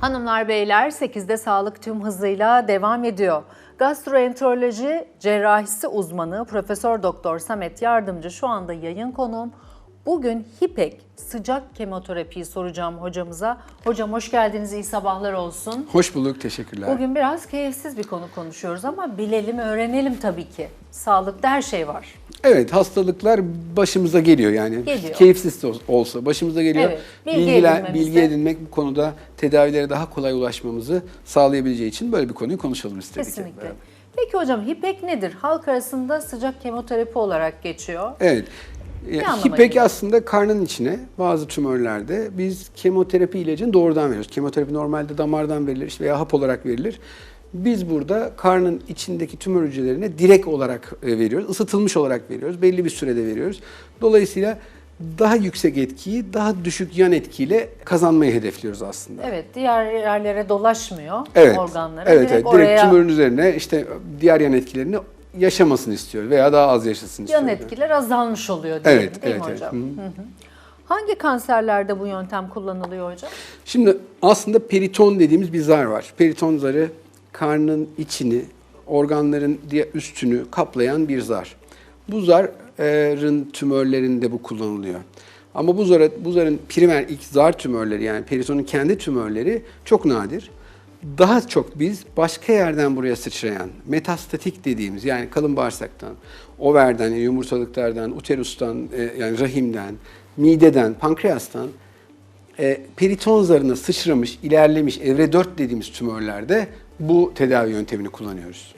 Hanımlar beyler 8'de sağlık tüm hızıyla devam ediyor. Gastroenteroloji cerrahisi uzmanı Profesör Doktor Samet Yardımcı şu anda yayın konuğum. Bugün HIPEK sıcak kemoterapiyi soracağım hocamıza. Hocam hoş geldiniz, iyi sabahlar olsun. Hoş bulduk, teşekkürler. Bugün biraz keyifsiz bir konu konuşuyoruz ama bilelim, öğrenelim tabii ki. Sağlıkta her şey var. Evet, hastalıklar başımıza geliyor yani. Geliyor. Keyifsiz de olsa başımıza geliyor. Evet, bilgi Bilgiler, bilgi edinmek bu konuda tedavilere daha kolay ulaşmamızı sağlayabileceği için böyle bir konuyu konuşalım istedik. Kesinlikle. beraber. Peki hocam HIPEK nedir? Halk arasında sıcak kemoterapi olarak geçiyor. Evet. Yani Hipek geliyor? aslında karnın içine bazı tümörlerde biz kemoterapi ilacını doğrudan veriyoruz. Kemoterapi normalde damardan verilir veya hap olarak verilir. Biz burada karnın içindeki tümör hücrelerine direkt olarak e, veriyoruz. Isıtılmış olarak veriyoruz. Belli bir sürede veriyoruz. Dolayısıyla daha yüksek etkiyi daha düşük yan etkiyle kazanmayı hedefliyoruz aslında. Evet, diğer yerlere dolaşmıyor Evet. organlara. Evet, direkt evet. oraya Direkt tümörün üzerine işte diğer yan etkilerini yaşamasını istiyor veya daha az yaşasın istiyor. yan etkiler azalmış oluyor diyelim Evet, değil evet, mi evet. hocam? Hı hı. Hı. Hangi kanserlerde bu yöntem kullanılıyor hocam? Şimdi aslında periton dediğimiz bir zar var. Periton zarı karnın içini, organların diğer üstünü kaplayan bir zar. Bu zarın tümörlerinde bu kullanılıyor. Ama bu, zara, bu zarın primer ilk zar tümörleri yani peritonun kendi tümörleri çok nadir. Daha çok biz başka yerden buraya sıçrayan metastatik dediğimiz yani kalın bağırsaktan, overden, yumurtalıklardan, uterustan e, yani rahimden, mideden, pankreastan e, periton zarına sıçramış, ilerlemiş evre 4 dediğimiz tümörlerde bu tedavi yöntemini kullanıyoruz.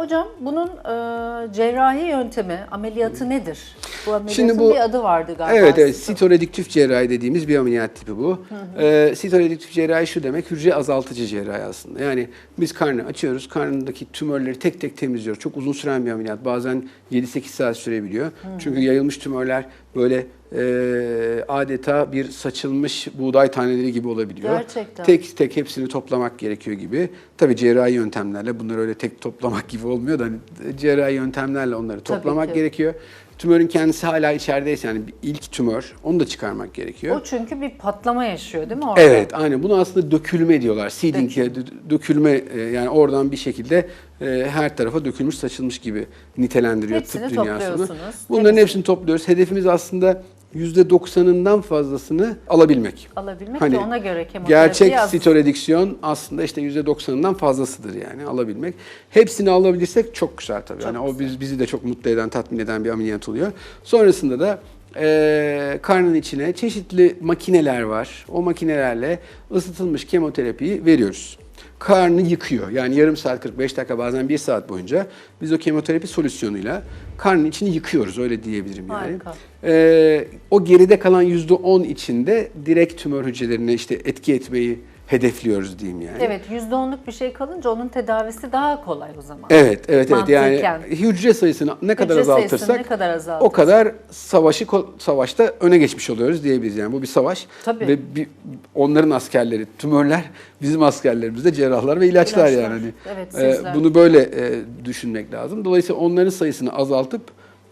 Hocam bunun e, cerrahi yöntemi, ameliyatı nedir? Bu ameliyatın Şimdi bu- bir adı vardı galiba. Evet evet sitorediktif cerrahi dediğimiz bir ameliyat tipi bu. Ee, sitorediktif cerrahi şu demek hücre azaltıcı cerrahi aslında. Yani biz karnı açıyoruz, karnındaki tümörleri tek tek temizliyoruz. Çok uzun süren bir ameliyat. Bazen 7-8 saat sürebiliyor. Çünkü yayılmış tümörler böyle e, adeta bir saçılmış buğday taneleri gibi olabiliyor. Gerçekten. Tek tek hepsini toplamak gerekiyor gibi. Tabii cerrahi yöntemlerle bunları öyle tek toplamak gibi olmuyor da hani cerrahi yöntemlerle onları toplamak ki. gerekiyor. Tümörün kendisi hala içerideyse yani ilk tümör onu da çıkarmak gerekiyor. O çünkü bir patlama yaşıyor değil mi orada? Evet, aynen. Bunu aslında dökülme diyorlar. Seeding, ya, dö- dökülme e, yani oradan bir şekilde e, her tarafa dökülmüş, saçılmış gibi nitelendiriyor Hepsini tıp dünyasını. topluyorsunuz. Bunların hepsini topluyoruz. Hedefimiz aslında %90'ından fazlasını alabilmek. Alabilmek Hani de ona göre kemoterapi Gerçek sitoredüksiyon aslında işte %90'ından fazlasıdır yani alabilmek. Hepsini alabilirsek çok güzel tabii. Çok yani o biz, bizi de çok mutlu eden, tatmin eden bir ameliyat oluyor. Sonrasında da eee karnın içine çeşitli makineler var. O makinelerle ısıtılmış kemoterapiyi veriyoruz. Karnı yıkıyor. Yani yarım saat 45 dakika bazen bir saat boyunca biz o kemoterapi solüsyonuyla karnın içini yıkıyoruz öyle diyebilirim yani. Harika. Ee, o geride kalan %10 içinde direkt tümör hücrelerine işte etki etmeyi hedefliyoruz diyeyim yani. Evet, %10'luk bir şey kalınca onun tedavisi daha kolay o zaman. Evet, evet, evet. Yani hücre sayısını ne kadar Hücre azaltırsak ne kadar azaltırsak. o kadar savaşı savaşta öne geçmiş oluyoruz diyebiliriz. Yani bu bir savaş Tabii. ve bir, onların askerleri, tümörler bizim askerlerimiz de cerrahlar ve ilaçlar, İlaçlar. yani. Hani, Evet, e, sizler. bunu böyle e, düşünmek lazım. Dolayısıyla onların sayısını azaltıp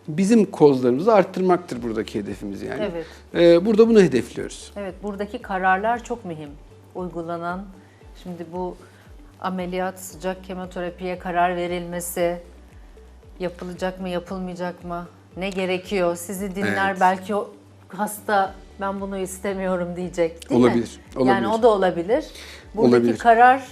bizim kozlarımızı arttırmaktır buradaki hedefimiz yani. Evet. E, burada bunu hedefliyoruz. Evet, buradaki kararlar çok mühim. Uygulanan, şimdi bu ameliyat, sıcak kemoterapiye karar verilmesi, yapılacak mı, yapılmayacak mı, ne gerekiyor? Sizi dinler Evet. belki o hasta ben bunu istemiyorum diyecek değil mi? Olabilir, Yani olabilir. o da olabilir. Buradaki Olabilir. karar,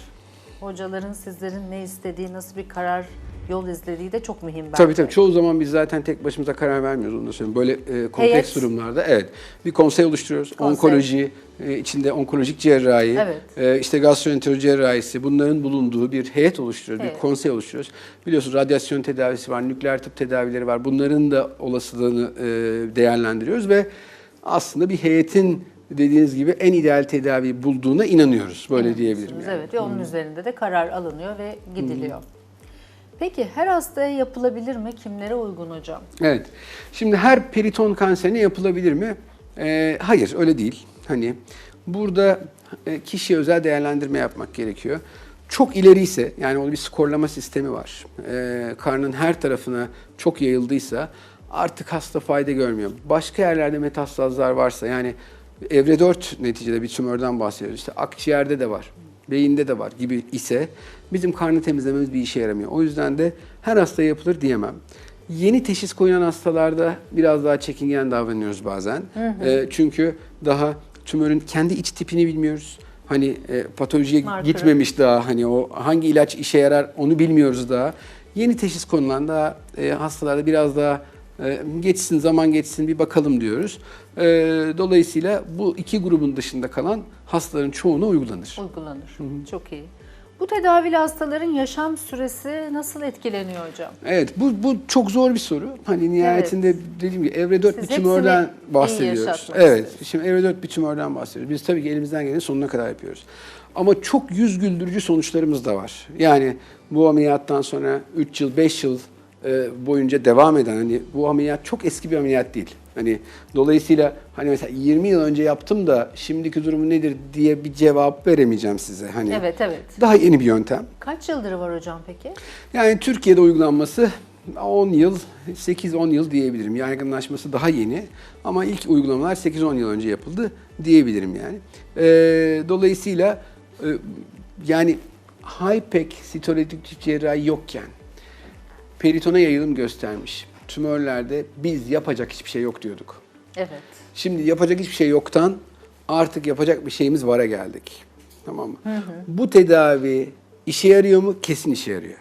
hocaların sizlerin ne istediği, nasıl bir karar yol izlediği de çok mühim bence. Tabii tabii. Çoğu zaman biz zaten tek başımıza karar vermiyoruz onu da söyleyeyim. Böyle e, kompleks Heyet. durumlarda evet bir konsey oluşturuyoruz. Konsey. Onkoloji, e, içinde onkolojik cerrahi, Evet. e, işte gastroenteroloji cerrahisi bunların bulunduğu bir heyet oluşturuyoruz. Evet. Bir konsey oluşturuyoruz. Biliyorsunuz radyasyon tedavisi var, nükleer tıp tedavileri var. Bunların da olasılığını e, değerlendiriyoruz ve aslında bir heyetin dediğiniz gibi en ideal tedavi bulduğuna inanıyoruz. Böyle diyebilirim yani. Evet ve onun üzerinde de karar alınıyor ve gidiliyor. Peki her hastaya yapılabilir mi? Kimlere uygun hocam? Evet. Şimdi her periton kanserine yapılabilir mi? Ee, hayır, öyle değil. Hani burada e, kişiye özel değerlendirme yapmak gerekiyor. Çok ileri ise, yani onun bir skorlama sistemi var. Ee, karnın her tarafına çok yayıldıysa artık hasta fayda görmüyor. Başka yerlerde metastazlar varsa, yani Evre 4 neticede bir tümörden bahsediyoruz. İşte akciğerde de var, beyinde de var gibi ise bizim karnı temizlememiz bir işe yaramıyor. O yüzden de her hasta yapılır diyemem. Yeni teşhis koyulan hastalarda biraz daha çekingen davranıyoruz bazen. Ee, çünkü daha tümörün kendi iç tipini bilmiyoruz. Hani e, patolojiye Markörü. gitmemiş daha hani o hangi ilaç işe yarar onu bilmiyoruz daha. Yeni teşhis konulan daha e, hastalarda biraz daha e, geçsin zaman geçsin bir bakalım diyoruz. E, dolayısıyla bu iki grubun dışında kalan hastaların çoğuna uygulanır. Uygulanır. Çok iyi. Bu tedavili hastaların yaşam süresi nasıl etkileniyor hocam? Evet bu, bu çok zor bir soru. Hani nihayetinde dediğim gibi evre 4 Siz bir tümörden bahsediyoruz. Evet şimdi evre 4 bir tümörden bahsediyoruz. Biz tabii ki elimizden geleni sonuna kadar yapıyoruz. Ama çok yüz güldürücü sonuçlarımız da var. Yani bu ameliyattan sonra 3 yıl 5 yıl e, boyunca devam eden hani bu ameliyat çok eski bir ameliyat değil. Hani dolayısıyla hani mesela 20 yıl önce yaptım da şimdiki durumu nedir diye bir cevap veremeyeceğim size. Hani Evet evet. daha yeni bir yöntem. Kaç yıldır var hocam peki? Yani Türkiye'de uygulanması 10 yıl, 8-10 yıl diyebilirim. Yaygınlaşması daha yeni ama ilk uygulamalar 8-10 yıl önce yapıldı diyebilirim yani. Ee, dolayısıyla e, yani high-pack sitolojik cerrahi yokken peritona yayılım göstermiş tümörlerde biz yapacak hiçbir şey yok diyorduk. Evet. Şimdi yapacak hiçbir şey yoktan artık yapacak bir şeyimiz vara geldik. Tamam mı? Bu tedavi işe yarıyor mu? Kesin işe yarıyor.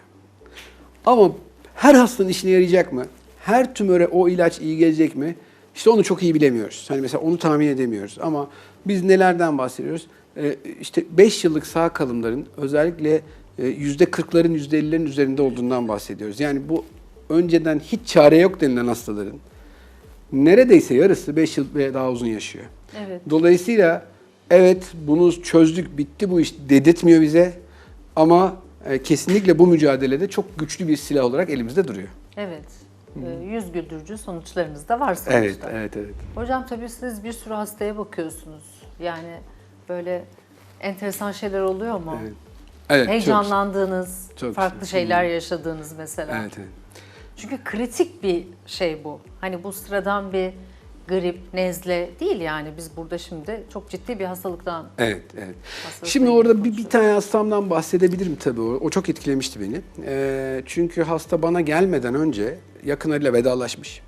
Ama her hastanın işine yarayacak mı? Her tümöre o ilaç iyi gelecek mi? İşte onu çok iyi bilemiyoruz. Hani mesela onu tahmin edemiyoruz. Ama biz nelerden bahsediyoruz? Ee, işte 5 yıllık sağ kalımların özellikle e, %40'ların %50'lerin üzerinde olduğundan bahsediyoruz. Yani bu önceden hiç çare yok denilen hastaların neredeyse yarısı 5 yıl ve daha uzun yaşıyor. Evet. Dolayısıyla evet bunu çözdük, bitti bu iş dedirtmiyor bize ama e, kesinlikle bu mücadelede çok güçlü bir silah olarak elimizde duruyor. Evet. Ee, yüz güldürücü sonuçlarınız da var sonuçta. Evet, evet, evet. Hocam tabii siz bir sürü hastaya bakıyorsunuz. Yani böyle enteresan şeyler oluyor mu? Evet. Evet, çok- Heyecanlandığınız, çok farklı güzel. şeyler yaşadığınız mesela. Evet, evet. Çünkü kritik bir şey bu. Hani bu sıradan bir grip, nezle değil yani. Biz burada şimdi çok ciddi bir hastalıktan Evet, evet. Şimdi orada bir, bir tane hastamdan bahsedebilirim tabii. O, o çok etkilemişti beni. Ee, çünkü hasta bana gelmeden önce yakınlarıyla vedalaşmış.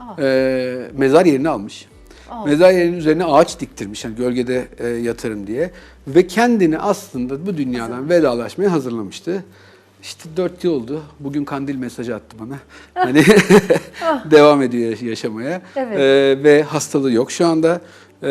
Aa. Ee, mezar yerini almış. Aa. Mezar yerinin üzerine ağaç diktirmiş yani gölgede e, yatarım diye. Ve kendini aslında bu dünyadan vedalaşmaya hazırlamıştı. İşte dört yıl oldu. Bugün kandil mesajı attı bana. Hani devam ediyor yaş- yaşamaya. Evet. Ee, ve hastalığı yok şu anda. Ee,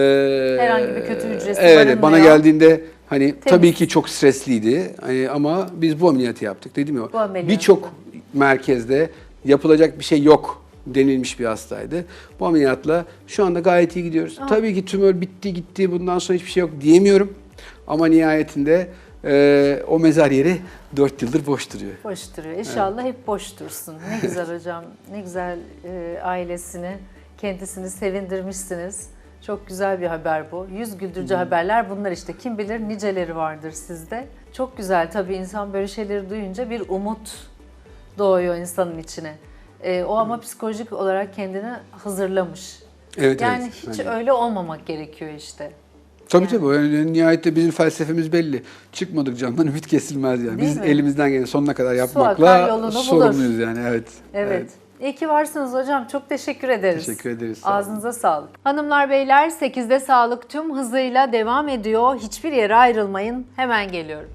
Herhangi bir kötü hücresi Evet, barınmıyor. bana geldiğinde hani tabii ki çok stresliydi. Hani, ama biz bu ameliyatı yaptık dedim ya. Birçok merkezde yapılacak bir şey yok denilmiş bir hastaydı. Bu ameliyatla şu anda gayet iyi gidiyoruz. Tabii ki tümör bitti gitti bundan sonra hiçbir şey yok diyemiyorum. Ama nihayetinde e, o mezar yeri 4 yıldır boş duruyor. boş duruyor. İnşallah hep boş dursun. Ne güzel hocam. Ne güzel e, ailesini, kendisini sevindirmişsiniz. Çok güzel bir haber bu. Yüz güldürücü haberler bunlar işte. Kim bilir niceleri vardır sizde. Çok güzel tabii insan böyle şeyleri duyunca bir umut doğuyor insanın içine. E, o ama psikolojik olarak kendini hazırlamış. Evet, yani evet. hiç Aynen. öyle olmamak gerekiyor işte. Tabii tabii. Yani nihayette bizim felsefemiz belli. Çıkmadık candan ümit kesilmez yani. Değil Biz mi? elimizden geleni sonuna kadar yapmakla yolunu bulur. sorumluyuz yani. Evet. Evet. İyi ki varsınız hocam. Çok teşekkür ederiz. Teşekkür ederiz, sağ olun. Ağzınıza sağlık. Hanımlar beyler 8'de sağlık tüm hızıyla devam ediyor. Hiçbir yere ayrılmayın. Hemen geliyorum.